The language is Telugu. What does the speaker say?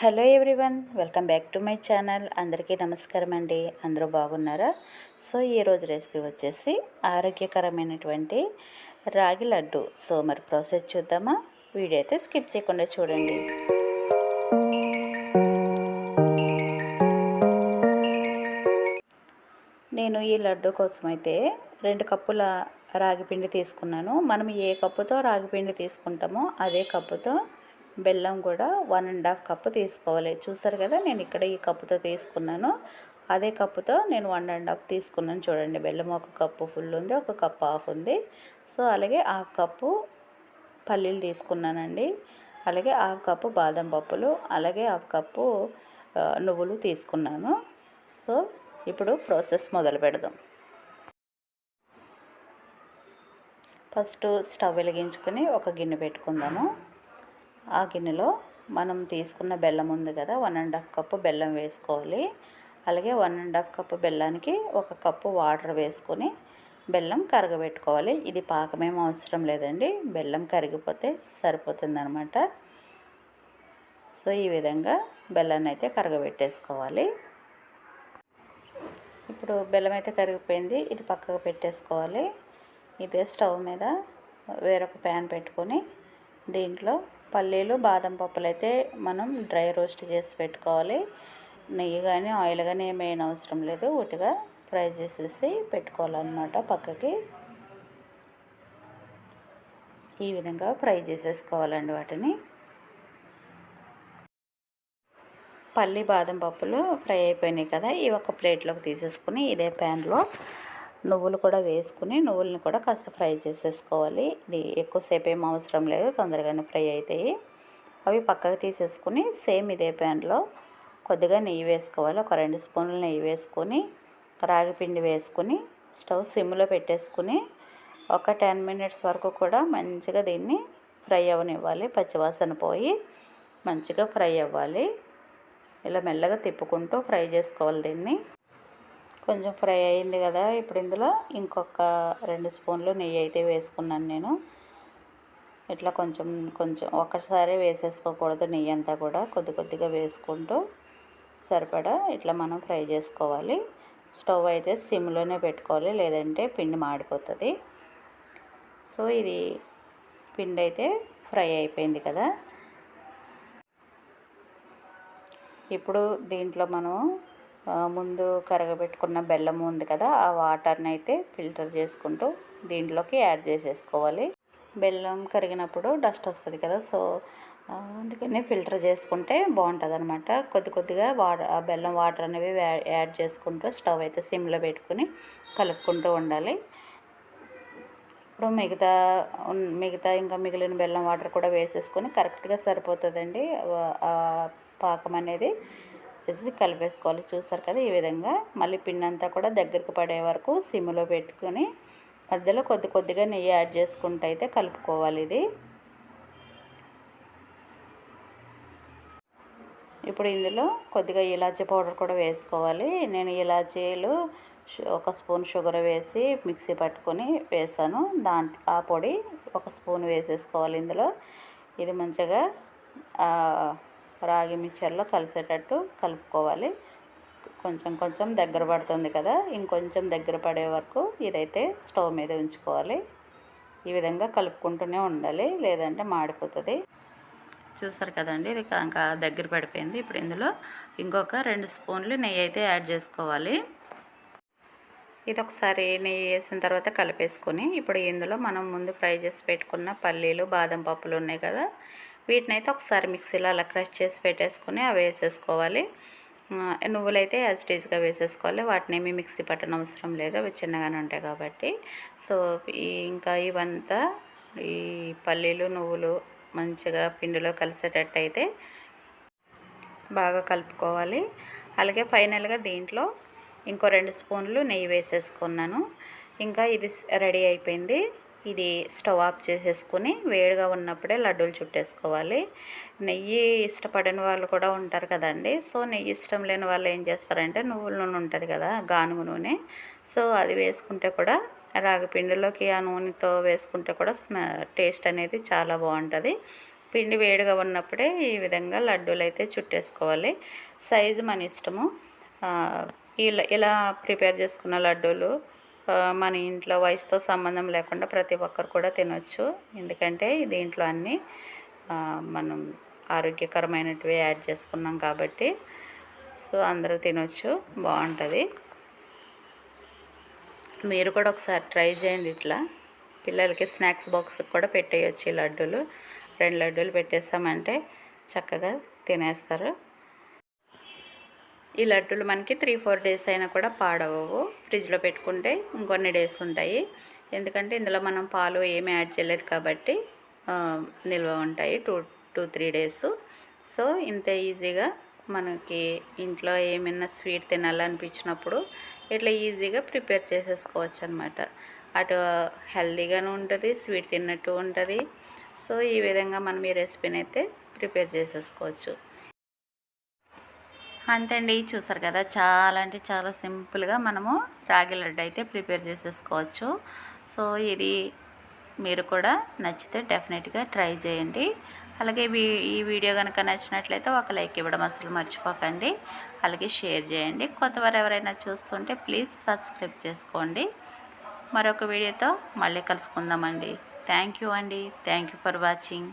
Hello everyone welcome back to my channel. అందరికీ నమస్కారం అండి. అందరూ బాగున్నారా? సో ఈరోజు రెసిపీ వచ్చేసి ఆరోగ్యకరమైనటువంటి రాగి లడ్డు. సో మరి ప్రాసెస్ చూద్దామా? వీడియో అయితే స్కిప్ చేయకుండా చూడండి. నేను ఈ లడ్డు కోసం అయితే రెండు కప్పుల రాగిపిండి తీసుకున్నాను. మనం ఏ కప్పుతో రాగిపిండి తీసుకుంటామో అదే కప్పుతో బెల్లం కూడా వన్ అండ్ హాఫ్ కప్పు తీసుకోవాలి. చూసారు కదా నేను ఇక్కడ ఈ కప్పుతో తీసుకున్నాను. అదే కప్పుతో నేను వన్ అండ్ హాఫ్ తీసుకున్నాను చూడండి. బెల్లం ఒక కప్పు ఫుల్ ఉంది ఒక కప్పు హాఫ్ ఉంది. సో అలాగే హాఫ్ కప్పు పల్లీలు తీసుకున్నానండి. అలాగే హాఫ్ కప్పు బాదం పప్పులు అలాగే హాఫ్ కప్పు నువ్వులు తీసుకున్నాను. సో ఇప్పుడు ప్రాసెస్ మొదలు పెడదాం. ఫస్ట్ స్టవ్ వెలిగించుకొని ఒక గిన్నె పెట్టుకుందాము. ఆ గిన్నెలో మనం తీసుకున్న బెల్లం ఉంది కదా వన్ అండ్ హాఫ్ కప్పు బెల్లం వేసుకోవాలి. అలాగే వన్ అండ్ హాఫ్ కప్పు బెల్లానికి ఒక కప్పు వాటర్ వేసుకొని బెల్లం కరగబెట్టుకోవాలి. ఇది పాకమేం అవసరం లేదండి. బెల్లం కరిగిపోతే సరిపోతుంది అనమాట సో ఈ విధంగా బెల్లాన్ని అయితే కరగబెట్టేసుకోవాలి. ఇప్పుడు బెల్లం అయితే కరిగిపోయింది. ఇది పక్కకు పెట్టేసుకోవాలి. ఇదే స్టవ్ మీద వేరొక ప్యాన్ పెట్టుకొని దీంట్లో పల్లీలు బాదం పప్పులు అయితే మనం డ్రై రోస్ట్ చేసి పెట్టుకోవాలి. నెయ్యి కానీ ఆయిల్ కానీ ఏమేమి అవసరం లేదు. ఉటిగా ఫ్రై చేసేసి పెట్టుకోవాలన్నమాట పక్కకి. ఈ విధంగా ఫ్రై చేసేసుకోవాలండి వాటిని. పల్లి బాదం పప్పులు ఫ్రై అయిపోయినాయి కదా ఈ ఒక ప్లేట్లోకి తీసేసుకుని ఇదే ప్యాన్లో నువ్వులు కూడా వేసుకుని నువ్వులను కూడా కాస్త ఫ్రై చేసేసుకోవాలి. ఇది ఎక్కువసేపు ఏం అవసరం లేదు తొందరగానే ఫ్రై అవుతాయి అవి పక్కకు తీసేసుకుని సేమ్ ఇదే ప్యాన్లో కొద్దిగా నెయ్యి వేసుకోవాలి. ఒక రెండు స్పూన్లు నెయ్యి వేసుకొని రాగి పిండి వేసుకుని స్టవ్ సిమ్లో పెట్టేసుకుని ఒక టెన్ మినిట్స్ వరకు కూడా మంచిగా దీన్ని ఫ్రై అవ్వనివ్వాలి పచ్చివాసన పోయి మంచిగా ఫ్రై అవ్వాలి. ఇలా మెల్లగా తిప్పుకుంటూ ఫ్రై చేసుకోవాలి దీన్ని. కొంచెం ఫ్రై అయింది కదా ఇప్పుడు ఇందులో ఇంకొక రెండు స్పూన్లు నెయ్యి అయితే వేసుకున్నాను నేను. ఇట్లా కొంచెం కొంచెం ఒకసారి వేసేసుకోకూడదు నెయ్యి అంతా కూడా కొద్ది కొద్దిగా వేసుకుంటూ సరిపడా ఇట్లా మనం ఫ్రై చేసుకోవాలి. స్టవ్ అయితే సిమ్లోనే పెట్టుకోవాలి లేదంటే పిండి మాడిపోతుంది. సో ఇది పిండి అయితే ఫ్రై అయిపోయింది కదా. ఇప్పుడు దీంట్లో మనం ముందు కరగబెట్టుకున్న బెల్లం ఉంది కదా ఆ వాటర్ని అయితే ఫిల్టర్ చేసుకుంటూ దీంట్లోకి యాడ్ చేసేసుకోవాలి. బెల్లం కరిగినప్పుడు డస్ట్ వస్తుంది కదా సో అందుకని ఫిల్టర్ చేసుకుంటే బాగుంటుంది అనమాట కొద్ది కొద్దిగా వాటర్ ఆ బెల్లం వాటర్ అనేవి యాడ్ చేసుకుంటూ స్టవ్ అయితే సిమ్లో పెట్టుకుని కలుపుకుంటూ ఉండాలి. ఇప్పుడు మిగతా మిగతా ఇంకా మిగిలిన బెల్లం వాటర్ కూడా వేసేసుకొని కరెక్ట్గా సరిపోతుందండి. పాకం అనేది వేసి కలిపేసుకోవాలి. చూస్తారు కదా ఈ విధంగా. మళ్ళీ పిండి అంతా కూడా దగ్గరకు పడే వరకు సిమ్లో పెట్టుకొని మధ్యలో కొద్ది కొద్దిగా నెయ్యి యాడ్ చేసుకుంటూ అయితే కలుపుకోవాలి ఇది. ఇప్పుడు ఇందులో కొద్దిగా ఇలాచీ పౌడర్ కూడా వేసుకోవాలి. నేను ఇలాచీలు ఒక స్పూన్ షుగర్ వేసి మిక్సీ పట్టుకొని వేసాను. దాంట్లో ఆ పొడి ఒక స్పూన్ వేసేసుకోవాలి ఇందులో. ఇది మంచిగా రాగి మిక్చర్లో కలిసేటట్టు కలుపుకోవాలి. కొంచెం కొంచెం దగ్గర పడుతుంది కదా ఇంకొంచెం దగ్గర పడే వరకు ఇదైతే స్టవ్ మీద ఉంచుకోవాలి. ఈ విధంగా కలుపుకుంటూనే ఉండాలి లేదంటే మాడిపోతుంది. చూసారు కదండి ఇది ఇంకా దగ్గర పడిపోయింది. ఇప్పుడు ఇందులో ఇంకొక రెండు స్పూన్లు నెయ్యి అయితే యాడ్ చేసుకోవాలి. ఇది ఒకసారి నెయ్యి వేసిన తర్వాత కలిపేసుకొని ఇప్పుడు ఇందులో మనం ముందు ఫ్రై చేసి పెట్టుకున్న పల్లీలు బాదం పప్పులు ఉన్నాయి కదా వీటిని అయితే ఒకసారి మిక్సీలో అలా క్రష్ చేసి పెట్టేసుకొని అవి వేసేసుకోవాలి. నువ్వులైతే యాజ్ టీజ్గా వేసేసుకోవాలి. వాటిని ఏమీ మిక్సీ పట్టడం అవసరం లేదు. అవి చిన్నగానే ఉంటాయి కాబట్టి. సో ఇంకా ఇవంతా ఈ పల్లీలు నువ్వులు మంచిగా పిండిలో కలిసేటట్టయితే బాగా కలుపుకోవాలి. అలాగే ఫైనల్గా దీంట్లో ఇంకో రెండు స్పూన్లు నెయ్యి వేసేసుకున్నాను. ఇంకా ఇది రెడీ అయిపోయింది. ఇది స్టవ్ ఆఫ్ చేసేసుకొని వేడిగా ఉన్నప్పుడే లడ్డూలు చుట్టేసుకోవాలి. నెయ్యి ఇష్టపడని వాళ్ళు కూడా ఉంటారు కదండి. సో నెయ్యి ఇష్టం లేని వాళ్ళు ఏం చేస్తారంటే నువ్వుల నూనె ఉంటుంది కదా గానుగు నూనె. సో అది వేసుకుంటే కూడా రాగి పిండిలోకి ఆ నూనెతో వేసుకుంటే కూడా టేస్ట్ అనేది చాలా బాగుంటుంది. పిండి వేడిగా ఉన్నప్పుడే ఈ విధంగా లడ్డూలు అయితే చుట్టేసుకోవాలి. సైజు మన ఇష్టము. ఇలా ఇలా ప్రిపేర్ చేసుకున్న లడ్డూలు మన ఇంట్లో వయసుతో సంబంధం లేకుండా ప్రతి ఒక్కరు కూడా తినొచ్చు. ఎందుకంటే దీంట్లో అన్నీ మనం ఆరోగ్యకరమైనటివి యాడ్ చేసుకున్నాం కాబట్టి. సో అందరూ తినొచ్చు. బాగుంటుంది. మీరు కూడా ఒకసారి ట్రై చేయండి ఇట్లా. పిల్లలకి స్నాక్స్ బాక్స్ కూడా పెట్టేయచ్చు ఈ లడ్డూలు. రెండు లడ్డూలు పెట్టేసామంటే చక్కగా తినేస్తారు. ఈ లడ్డూలు మనకి త్రీ ఫోర్ డేస్ అయినా కూడా పాడవవు. ఫ్రిడ్జ్లో పెట్టుకుంటే ఇంకొన్ని డేస్ ఉంటాయి. ఎందుకంటే ఇందులో మనం పాలు ఏమి యాడ్ చేయలేదు కాబట్టి నిల్వ ఉంటాయి two two three days. So ఇంత ఈజీగా మనకి ఇంట్లో ఏమైనా స్వీట్ తినాలనిపించినప్పుడు ఇట్లా ఈజీగా ప్రిపేర్ చేసేసుకోవచ్చు అనమాట అటు హెల్తీగాను ఉంటుంది స్వీట్ తిన్నట్టు ఉంటుంది. సో ఈ విధంగా మనం ఈ రెసిపీని అయితే ప్రిపేర్ చేసేసుకోవచ్చు. అంతేండి చూసారు కదా? చాలా అంటే చాలా సింపుల్గా మనము రాగి లడ్డు అయితే ప్రిపేర్ చేసేసుకోవచ్చు. సో ఇది మీరు కూడా నచ్చితే డెఫినెట్గా ట్రై చేయండి. అలాగే వీ- ఈ వీడియో కనుక నచ్చినట్లయితే ఒక లైక్ ఇవ్వడం అసలు మర్చిపోకండి. అలాగే షేర్ చేయండి. కొత్తవారు ఎవరైనా చూస్తుంటే ప్లీజ్ సబ్స్క్రైబ్ చేసుకోండి. మరొక వీడియోతో మళ్ళీ కలుసుకుందామండి. థ్యాంక్ యూ అండి. Thank you for watching.